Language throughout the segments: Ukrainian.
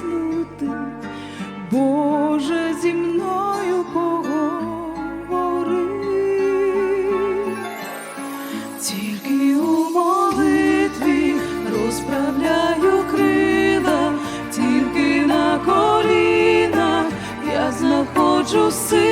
заснути. Боже, зі мною поговори, тільки у молитві розправляю крила, тільки на колінах я знаходжу силу,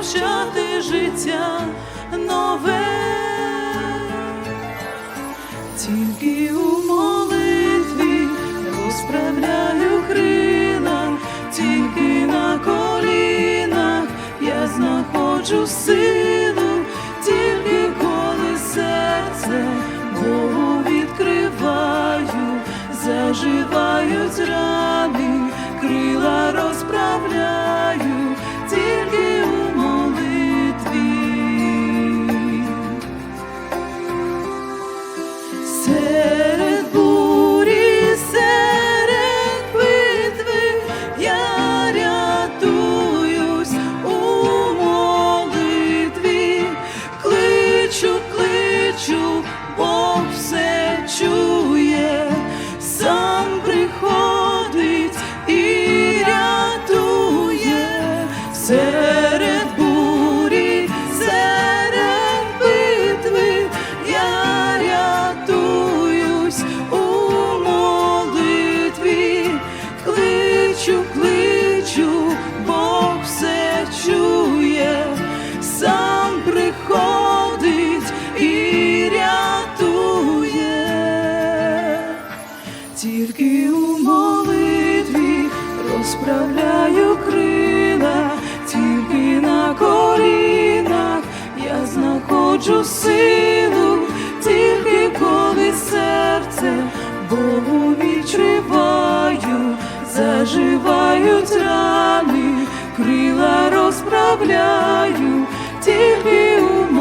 почати життя нове. Тільки у молитві розправляю крила, тільки на колінах я знаходжу силу, тільки коли серце Богу відкриваю, заживають рани, знаходжу силу, тільки коли серце Богу відчуваю, заживають рани, крила розправляю, тільки у.